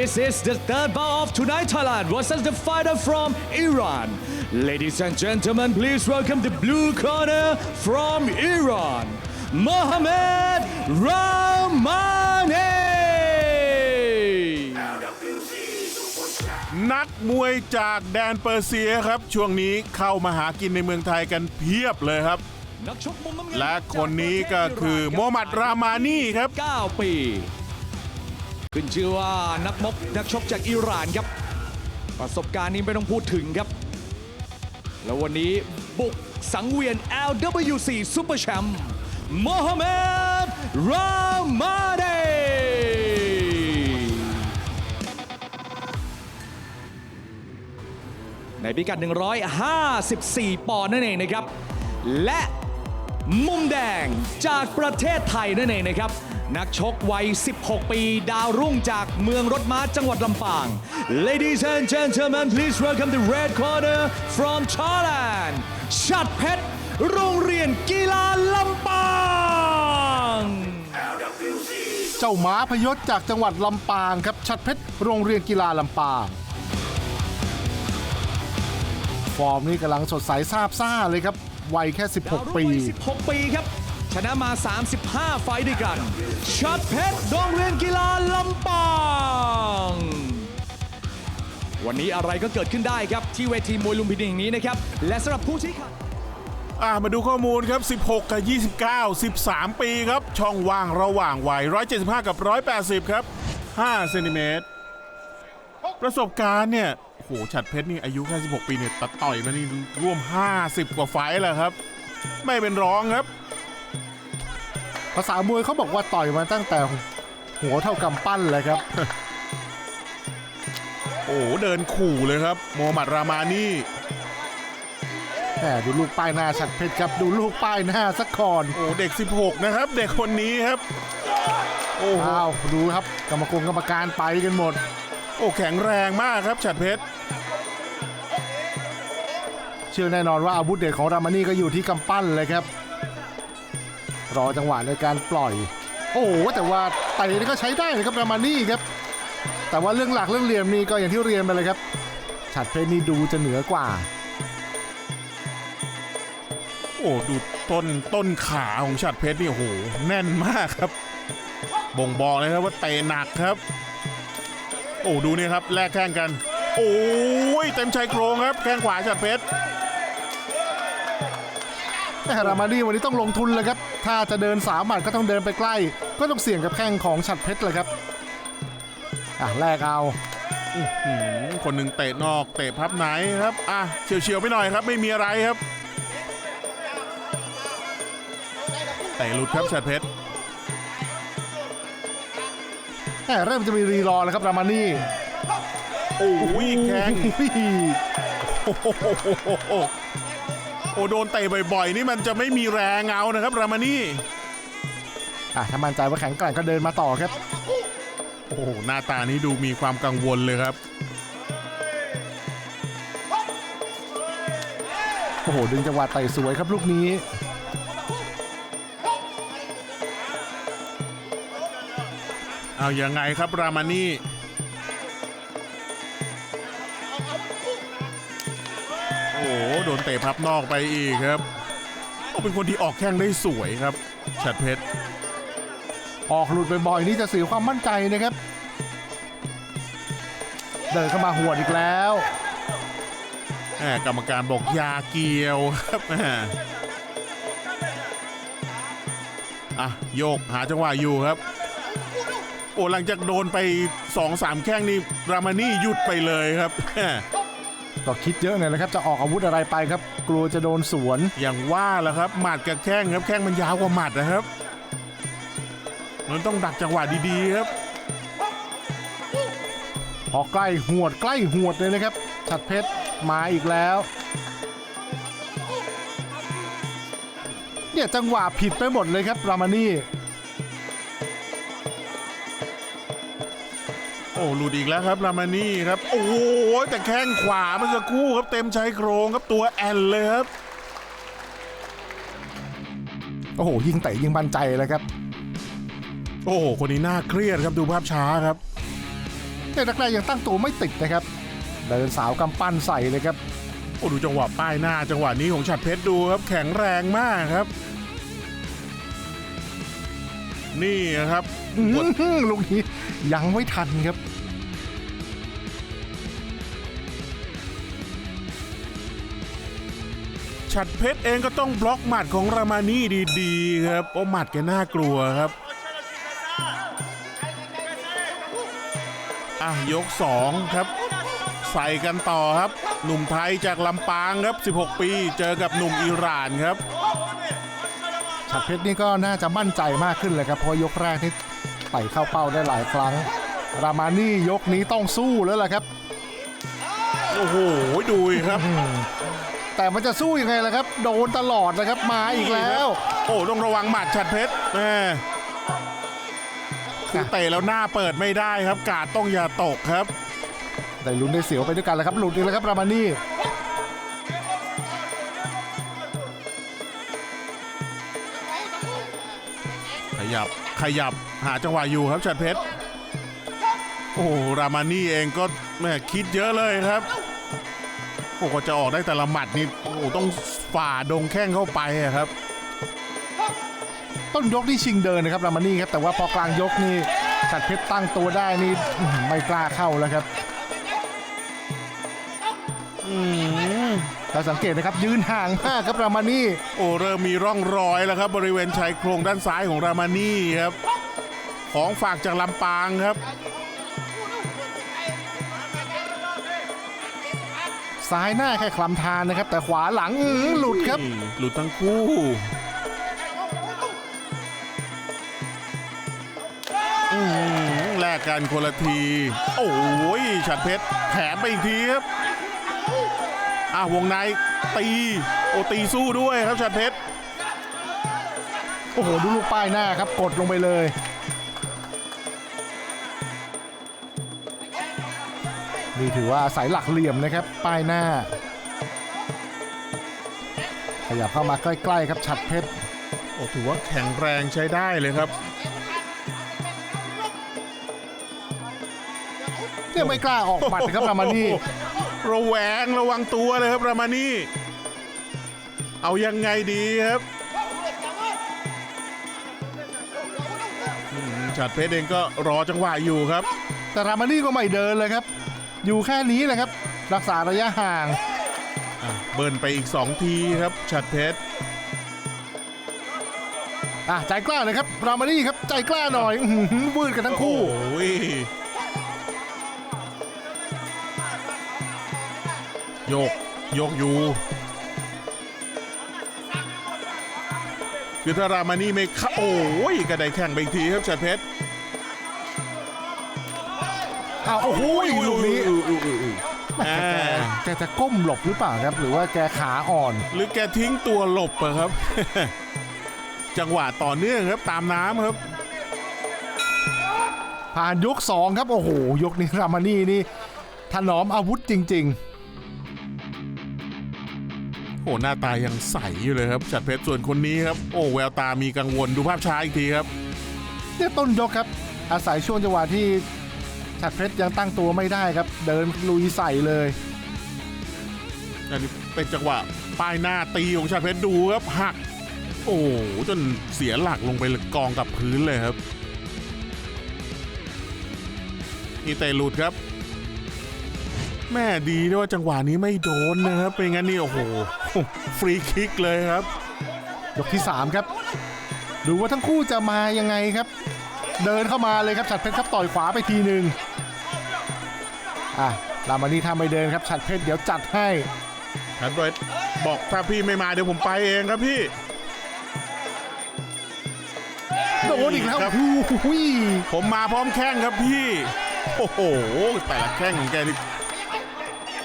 This is the third bout of tonight Thailand versus the fighter from Iran. Ladies and gentlemen, please welcome the blue corner from Iran, Mohammed Rahmani. นักมวยจากแดนเปอร์เซียครับ ช่วงนี้เข้ามาหากินในเมืองไทยกันเพียบเลยครับนักชกมุมน้ำเงินและคนนี้ก็คือโมฮัมหมัดรามานี่ครับ 9 ปี ขึ้นชื่อว่านักมกนักชกจากอิหร่านครับ ประสบการณ์นี้ไม่ต้องพูดถึงครับ แล้ววันนี้บุกสังเวียน LWC Super Champ โมฮัมเหม็ดรามาเดในพิกัด 154 ปอนด์นั่นเองนะครับ และ มุมแดงจากประเทศไทยนั่นเองนะครับ นักชกวัย 16 ปี ดาวรุ่งจากเมืองรถม้าจังหวัดลำปาง Ladies and gentlemen please welcome the red corner from Thailand ชัดเพชร โรงเรียนกีฬาลำปางเจ้าหมาพยศจากจังหวัดลำปางครับ ชัดเพชร โรงเรียนกีฬาลำปาง ฟอร์มนี้กำลังสดใสซาบซ่าเลยครับ วัยแค่ 16 ปี 16 ปีครับ ชนะมา 35 ไฟต์ด้วยกันชัดเพชรโรงเรียนกีฬาลำปางวันนี้อะไรก็เกิดขึ้นได้ครับ ที่เวทีมวยลุมพินีแห่งนี้นะครับ และสำหรับผู้ชี้ขาดอ่ามาดูข้อมูลครับ 16 กับ 29 13 ปีครับ ช่องว่างระหว่างวัย 175 กับ 180 ครับ 5 เซนติเมตร ประสบการณ์เนี่ยโอ้โหฉัดเพชรนี่อายุแค่ 16 ปีเนี่ยตัดต่อยมานี่ร่วม 50 กว่าไฟต์แล้วครับ ไม่เป็นร้องครับ ภาษามวยเขาบอกว่าต่อยมาตั้งแต่หัวเท่ากำปั้นเลยครับ โอ้โหเดินขู่เลยครับ โมฮัมหมัดรามานี่แหมดูลูกป้ายหน้าชัดเพชรครับดูลูกป้ายหน้าสักก่อนโอ้เด็ก 16 นะครับ เด็กคนนี้ครับ โอ้โหอ้าวดูครับกรรมกรกรรมการไปกันหมด โอ้แข็งแรงมากครับฉัดเพชร เชื่อแน่นอนว่าอาวุธเด็ดของรามานี่ก็อยู่ที่กำปั้นเลยครับ รอจังหวะในการปล่อย โอ้โหแต่ว่าเตะนี่ก็ใช้ได้นะครับรามานี่ครับ แต่ว่าเรื่องหลักเรื่องเหลี่ยมนี่ก็อย่างที่เรียนไปเลยครับฉัดเพชรนี่ดูจะเหนือกว่า โอ้ดูต้นต้นขาของฉัดเพชรนี่โอ้โหแน่นมากครับ บ่งบอกเลยครับว่าเตะหนักครับ โอ้ดูนี่ครับแลกแข้งกัน โอ้ยเต็มชายโครงครับแข้งขวาฉัดเพชร รามานี่วันนี้ต้องลงทุนเลยครับ ถ้าจะเดินสามหมัดก็ต้องเดินไปใกล้ ก็ต้องเสี่ยงกับแข้งของฉัดเพชรเลยครับ อะแลกเอาหืมคนหนึ่งเตะนอกเตะพับไหนครับ อะเฉียวๆไปหน่อยครับ ไม่มีอะไรครับ เตะหลุดครับฉัดเพชร แหมเริ่มจะมีรีรอแล้วครับรามานี่โอ้ยแข้งอุ้ยโอ้โห โอ้โดนเตะบ่อยๆ นี่มันจะไม่มีแรงเอานะครับรามานี่อะถ้ามั่นใจว่าแข็งแกร่งก็เดินมาต่อครับ โอ้โหหน้าตานี้ดูมีความกังวลเลยครับ โอ้โห ดึงจังหวะไต่สวยครับลูกนี้ เอายังไงครับรามานี่ โอ้โหโดนเตะพับนอกไปอีกครับโอ้เป็นคนที่ออกแข้งได้สวยครับฉัดเพชร ออกหลุดบ่อยๆนี่จะเสียความมั่นใจนะครับ เดินเข้ามาหวดอีกแล้วแหมกรรมการบอกอยาเกี่ยวครับแหมอะโยกหาจังหวะอยู่ครับ โอ้หลังจากโดนไป2อสามแข้งนี่รามานี่หยุดไปเลยครับแหม ก็คิดเยอะหน่อยนะครับ จะออกอาวุธอะไรไปครับ กลัวจะโดนสวน อย่างว่าแหละครับหมัดกับแข้งครับแข้งมันยาวกว่าหมัดนะครับ มันต้องดักจังหวะดีๆครับพอใกล้หวดใกล้หวดเลยนะครับ ชัดเพชรมาอีกแล้วเนี่ยจังหวะผิดไปหมดเลยครับรามานี่ อ้หลุดอีกแล้วครับรามานี่ครับ โอ้โหแต่แข้งขวาเมื่อสักครู่ครับเต็มชายโครงครับตัวแอนเลยครับ โอ้โห ยิงเตะยิงบันใจเลยครับโอ้โหคนนี้น่าเครียดครับดูภาพช้าครับเนี่ยแรกๆยังตั้งตัวไม่ติดนะครับเดินสาวกำปั้นใส่เลยครับโอ้ดูจังหวะป้ายหน้าจังหวะนี้ของฉัดเพชรดูครับ แข็งแรงมากครับ นี่ครับอื้อหือลูกนี้ยังไม่ทันครับ ฉัดเพชรเองก็ต้องบล็อกหมัดของรามานี่ดีๆครับเพราะหมัดแกน่ากลัวครับอะยก 2 ครับ ใส่กันต่อครับ หนุ่มไทยจากลำปางครับ 16 ปีเจอกับหนุ่มอิหร่านครับฉัดเพชรนี่ก็น่าจะมั่นใจมากขึ้นเลยครับ เพราะยกแรกนี่ไต่เข้าเป้าได้หลายครั้ง รามานี่ยกนี้ต้องสู้แล้วล่ะครับ โอ้โหดูอีกครับ แต่มันจะสู้ยังไงล่ะครับ โดนตลอดนะครับมาอีกแล้ว โอ้ต้องระวังหมัดฉัดเพชรแม่คือเตะแล้วหน้าเปิดไม่ได้ครับ กาดต้องอย่าตกครับ ได้ลุ้นได้เสียวไปด้วยกันแล้วครับ หลุดอีกแล้วครับรามานี่ขยับขยับหาจังหวะอยู่ครับฉัดเพชร โอ้โหรามานี่เองก็แม่คิดเยอะเลยครับ โอ้ก็จะออกได้แต่ละหมัดนี่โอ้โหต้องฝ่าดงแข้งเข้าไปอะครับ ต้นยกนี่ชิงเดินนะครับรามานี่ครับแต่ว่าพอกลางยกนี่ฉัดเพชรตั้งตัวได้นี่อื้อหือไม่กล้าเข้าแล้วครับอืมถ้าสังเกตนะครับยืนห่างมากครับรามานี่โอ้เริ่มมีร่องรอยแล้วครับ บริเวณชายโครงด้านซ้ายของรามานี่ครับ ของฝากจากลำปางครับ ซ้ายหน้าแค่คลำทานนะครับ แต่ขวาหลังอื้อหือหลุดครับ หลุดทั้งคู่ อืมแลกกันคนละที โอ้ยฉัดเพชรแถมไปอีกทีครับอะวงในตีโอตีสู้ด้วยครับฉัดเพชร โอ้โห ดูลูกป้ายหน้าครับ กดลงไปเลย นี่ถือว่าอาศัยหลักเหลี่ยมนะครับ ป้ายหน้า ขยับเข้ามาใกล้ๆครับฉัดเพชรโอ้ถือว่าแข็งแรงใช้ได้เลยครับเนี่ยไม่กล้าออกหมัดนะครับรามานี่ระแวงระวังตัวเลยครับรามานี่ เอายังไงดีครับอืมฉัดเพชรเองก็รอจังหวะอยู่ครับ แต่รามานี่ก็ไม่เดินเลยครับ อยู่แค่นี้แหละครับ รักษาระยะห่างอะเบิร์นไปอีก 2 ทีครับฉัดเพชรอะใจกล้าเลยครับรามานี่ครับใจกล้าหน่อยอื้อหือวืดกันทั้งคู่โอ้ยโยกโยกอยู่คือถ้ารามานี่ไม่เข้าโอ้ยกระไดแข่งไปอีกทีครับฉัดเพชร อ้าวโอ้โหลูกนี้อ่า แกจะก้มหลบหรือเปล่าครับ หรือว่าแกขาอ่อน หรือแกทิ้งตัวหลบอะครับ จังหวะต่อเนื่องครับตามน้ำครับ ผ่านยก 2 ครับ โอ้โห ยกนี้รามานี่นี่ถนอมอาวุธจริง โอ้หน้าตายังใสอยู่เลยครับ จัดเพชรส่วนคนนี้ครับ โอ้แววตามีกังวลดูภาพช้าอีกทีครับ ๆ เนี่ยต้นยกครับ อาศัยช่วงจังหวะที่ ฉัดเพชรยังตั้งตัวไม่ได้ครับ เดินลุยใส่เลยอันนี้เป็นจังหวะป้ายหน้าตีของชาติเพชรดูครับหัก โอ้โหจนเสียหลักลงไปกองกับพื้นเลยครับนี่เตะหลุดครับ แม่ดีด้วยว่าจังหวะนี้ไม่โดนนะครับเป็นงั้นนี่โอ้โหฟรีคิกเลยครับ ยกที่ 3 ครับ ดูว่าทั้งคู่จะมายังไงครับ เดินเข้ามาเลยครับฉัดเพชรครับต่อยขวาไปทีหนึ่ง อะรามานี่ทำไม่เดินครับฉัดเพชรเดี๋ยวจัดให้ทันด้วยบอกถ้าพี่ไม่มาเดี๋ยวผมไปเองครับพี่โดนอีกแล้วครับโอ้โหผมมาพร้อมแข้งครับพี่ โอ้โหแต่ละแข้งของแกนี่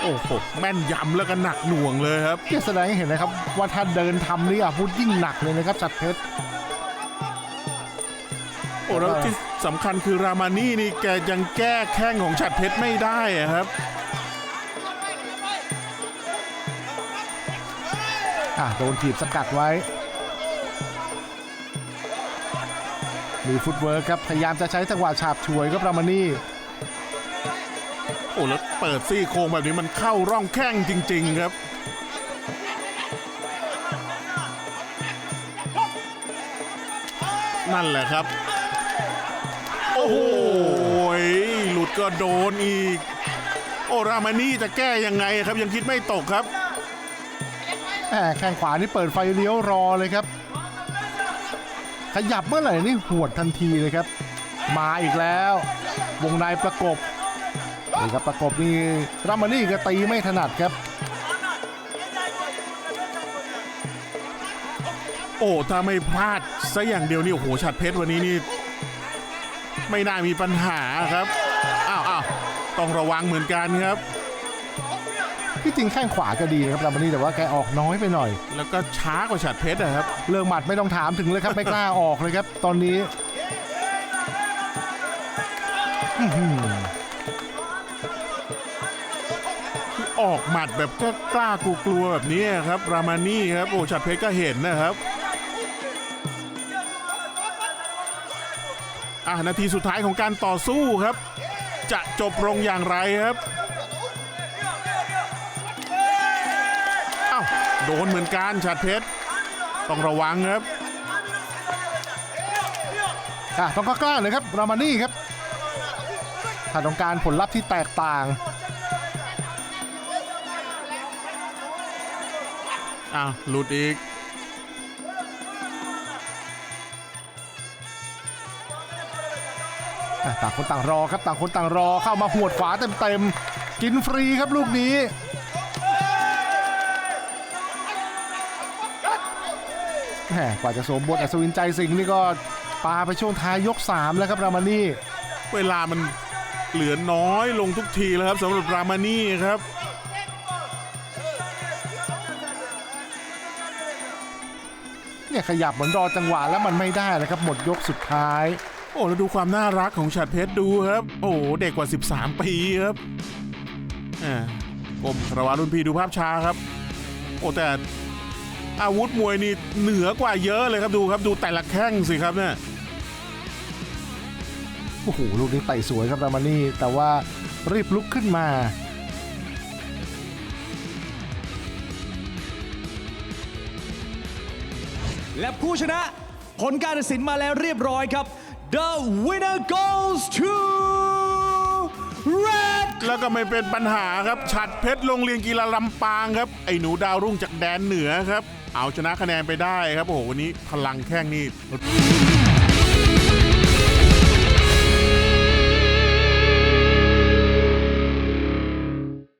โอ้โหแม่นยำแล้วก็หนักหน่วงเลยครับเกียแสดงให้เห็นนะครับว่าถ้าเดินทำนี่อาวุธยิ่งหนักเลยนะครับฉัดเพชรโอ้แล้วที่สำคัญคือรามานี่นี่แกยังแก้แข้งของฉัดเพชรไม่ได้อะครับ อะโดนถีบสกัดไว้ มีฟุตเวิร์กครับ พยายามจะใช้จังหวะฉาบฉวยครับรามานี่โอ้แล้วเปิดซี่โครงแบบนี้มันเข้าร่องแข้งจริง ๆ ครับนั่นแหละครับ โอ้โหหลุดก็โดนอีก โอ้รามานี่จะแก้ยังไงครับยังคิดไม่ตกครับแหมแข้งขวานี่เปิดไฟเลี้ยวรอเลยครับ ขยับเมื่อไหร่นี่หวดทันทีเลยครับ มาอีกแล้ว วงในประกบนี่ครับประกบนี่รามานี่ก็ตีไม่ถนัดครับ โอ้ถ้าไม่พลาดซะอย่างเดียวนี่โอ้โหฉัดเพชรวันนี้นี่ ไม่น่ามีปัญหาครับ อ้าวอ้าวต้องระวังเหมือนกันครับ ที่จริงแข้งขวาก็ดีนะครับรามานี่แต่ว่าแกออกน้อยไปหน่อย แล้วก็ช้ากว่าฉัดเพชรนะครับ เรื่องหมัดไม่ต้องถามถึงเลยครับ ไม่กล้าออกเลยครับ ตอนนี้อื้อหือออกหมัดแบบก็กล้ากลัวๆแบบนี้ครับ รามานี่ครับ โอ้ฉัดเพชรก็เห็นนะครับ อะนาทีสุดท้ายของการต่อสู้ครับ จะจบลงอย่างไรครับอ้าวโดนเหมือนกันฉัดเพชร ต้องระวังครับอะต้องกล้าๆเลยครับรามานี่ครับถ้าต้องการผลลัพธ์ที่แตกต่างอ้าวหลุดอีก ต่างคนต่างรอครับต่างคนต่างรอเข้ามาหวดขวาเต็มๆกินฟรีครับลูกนี้แหมกว่าจะสวมบทอัศวินใจสิงห์นี่ก็ปาไปช่วงท้ายยก 3 แล้วครับรามานี่เวลามันเหลือน้อยลงทุกทีแล้วครับสำหรับรามานี่ครับเนี่ยขยับเหมือนรอจังหวะแล้วมันไม่ได้นะครับหมดยกสุดท้าย โอ้แล้วดูความน่ารักของฉัดเพชรดูครับ โอ้โหเด็กกว่า 13 ปีครับอ่ากรมคารวารุ่นพี่ดูภาพช้าครับ โอ้แต่อาวุธมวยนี่เหนือกว่าเยอะเลยครับดูครับดูแต่ละแข้งสิครับเนี่ยโอ้โหลูกนี้ไต่สวยครับรามานี่แต่ว่ารีบลุกขึ้นมาและผู้ชนะผลการตัดสินมาแล้วเรียบร้อยครับ The winner goes to Red แล้วก็ไม่เป็นปัญหาครับ ฉัดเพชรโรงเรียนกีฬาลำปางครับ ไอ้หนูดาวรุ่งจากแดนเหนือครับ เอาชนะคะแนนไปได้ครับ โอ้โห วันนี้พลังแข้งนี่